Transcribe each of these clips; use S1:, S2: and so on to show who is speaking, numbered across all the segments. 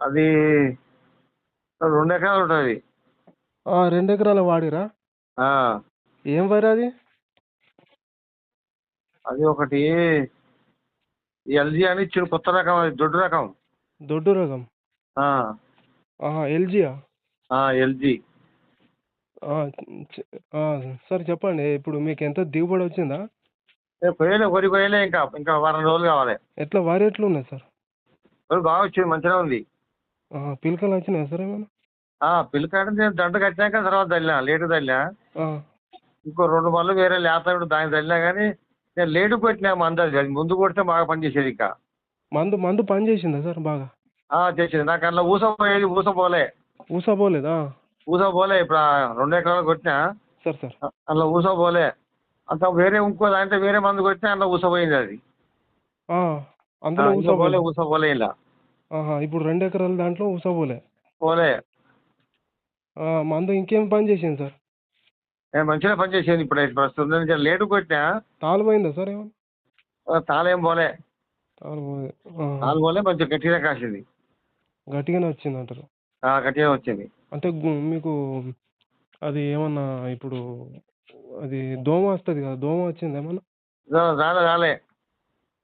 S1: అది రెండు ఎకరాలు ఉంటుంది.
S2: రెండు ఎకరాల వాడిరా? ఏం వరి అది?
S1: అది ఒకటి ఎల్జీ అని ఇచ్చిన కొత్త రకం అది దొడ్డు రకం.
S2: దొడ్డు రకం? ఎల్జీయా?
S1: ఆ, ఎల్జీ.
S2: సార్ చెప్పండి ఇప్పుడు మీకు ఎంత దిగుబడి వచ్చిందా?
S1: కొయ్యలే వరి కొయ్యలే ఇంకా ఇంకా వారం రోజులు కావాలి.
S2: ఎట్లా వరి ఎట్లా ఉన్నాయి సార్
S1: బాగా వచ్చింది మంచిగా ఉంది.
S2: పిలకలు వచ్చినాయా సార్ ఏమైనా?
S1: ఆ, పిల్లకాడ నేను దండ కట్టినాక తర్వాత తల్లినా లేటు తల్లినా. ఇంకో రెండు మళ్ళీ వేరే లేత దానికి తల్లినా కానీ నేను లేటు కొట్టినా మంది అది ముందు కొడితే బాగా పనిచేసేది ఇంకా.
S2: మందు మందు పని చేసిందా సార్ బాగా?
S1: ఆ, చేసేది. నాకు అందులో ఊస పోయేది ఊస పోలే.
S2: ఊసా పోలేదా?
S1: ఊస పోలే ఇప్పుడు రెండు ఎకరాలు కొట్టినా.
S2: Sir sir.
S1: అందులో ఊస పోలే. అంత వేరే ఇంకో దాంట్లో వేరే మందు కొట్టినా అందులో ఊస పోయింది అది.
S2: అందులో ఊస
S1: పోలే ఇలా.
S2: ఆహా, ఇప్పుడు రెండు ఎకరాల దాంట్లో ఊసా పోలే.
S1: పోలే.
S2: ఆ, మందు ఇంకేం పని చేసింది సార్?
S1: నేను మంచిగా పనిచేసేది ఇప్పుడు. అయితే ప్రస్తుతం నేను లేటు కొట్టినా.
S2: తాలు పోయిందా సార్ ఏమైనా
S1: ఆ, తాళేం పోలే.
S2: తాలు పోయి ఆహా,
S1: తాళం పోలే మంచిగా గట్టిగా కాసింది.
S2: గట్టిగానే వచ్చింది అంటారు?
S1: ఆ, గట్టిగా వచ్చింది.
S2: అంటే గు- మీకు అది ఏమన్నా ఇప్పుడు అది దోమ వస్తుంది కదా దోమ వచ్చింది ఏమన్నా?
S1: రా- రాలే రాలే.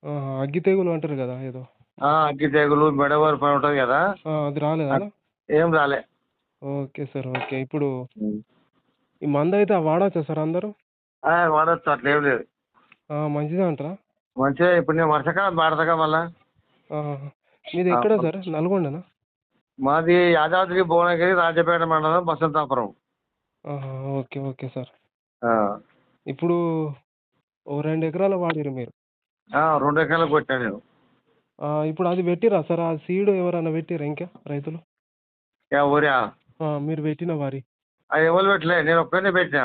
S2: ఆహా, అగ్గి తెగులు అంటారు కదా ఏదో.
S1: అగ్గి తెగులు మెడవరి పని ఉంటుంది కదా?
S2: ఆ, అది రాలేదా?
S1: ఏం రాలే.
S2: Okay sir okay. ఇప్పుడు ఈ మందు అయితే వాడచ్చా సార్ అందరూ?
S1: వాడచ్చు అట్లా ఏం లేదు.
S2: మంచిదే అంటారా?
S1: మంచిగా ఇప్పుడు నేను వర్షకాలం వాడతాగా మళ్ళా.
S2: మీది ఎక్కడ సార్? నల్గొండనా?
S1: మాది యాదాద్రి భువనగిరి రాజపేట మండలం బసంతాపురం.
S2: Okay okay sir. ఇప్పుడు ఓ రెండు ఎకరాలు వాడిరు మీరు.
S1: రెండు ఎకరాలు కొట్టాను నేను.
S2: ఇప్పుడు అది పెట్టిరా సార్? ఆ సీడ్ ఎవరైనా పెట్టిరా ఇంకా రైతులు?
S1: యా ఊరా?
S2: ఆ, మీరు పెట్టిన వారి.
S1: అది ఎవరు పెట్టలే నేను ఒక్కనే పెట్టినా.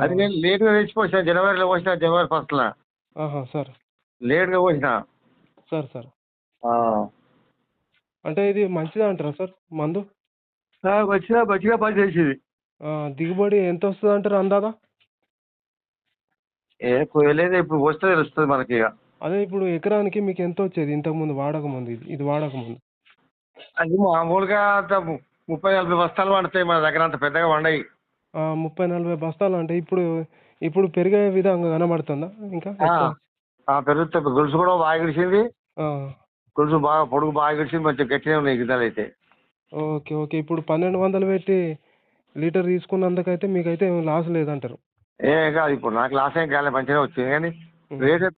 S1: అది నేను లేట్గా తెచ్చిపోసిన జనవరిలో పోసిన జనవరి ఫస్ట్లో.
S2: సార్.
S1: లేట్గా పోసిన.
S2: Sir sir. అంటే ఇది మంచిదే అంటారా సార్ మందు?
S1: మంచిగా మంచిగా పని చేసేది
S2: ఆ, దిగుబడి ఎంత వస్తుంది అంటారు అందాదా?
S1: ఏ కోయలేదు ఇప్పుడు వస్తే తెలుస్తుంది మనకి ఇక.
S2: అదే ఇప్పుడు ఎకరానికి మీకు ఎంత వచ్చేది? ఇంతకుముందు వాడకముందు ఇది ఇది వాడకముందు
S1: అది మామూలుగా అంత ము- ముప్పై నలభై బస్తాలు పడతాయి మన దగ్గర అంత పెద్దగా పండాయి.
S2: ఆ, ముప్పై నలభై బస్తాలు అంటే ఇప్పుడు ఇప్పుడు పెరిగే విధంగా కనబడుతుందా ఇంకా? ఎక్కువ?
S1: పెరుగుతుంది గొలుసు కూడా బాగా గడిచింది.
S2: ఆ,
S1: గొలుసు బాగా పొడుగు బాగా గడిచింది మంచిగా గట్టిగా ఉన్నాయి గిద్దలు అయితే.
S2: Okay okay. ఇప్పుడు పన్నెండు వందలు పెట్టి లీటర్ తీసుకున్నందుకైతే మీకైతే ఏం లాస్ లేదంటారు.
S1: ఏ కాదు ఇప్పుడు నాకు లాస్ ఏం కాలే మంచిగా వచ్చింది. కానీ రేట్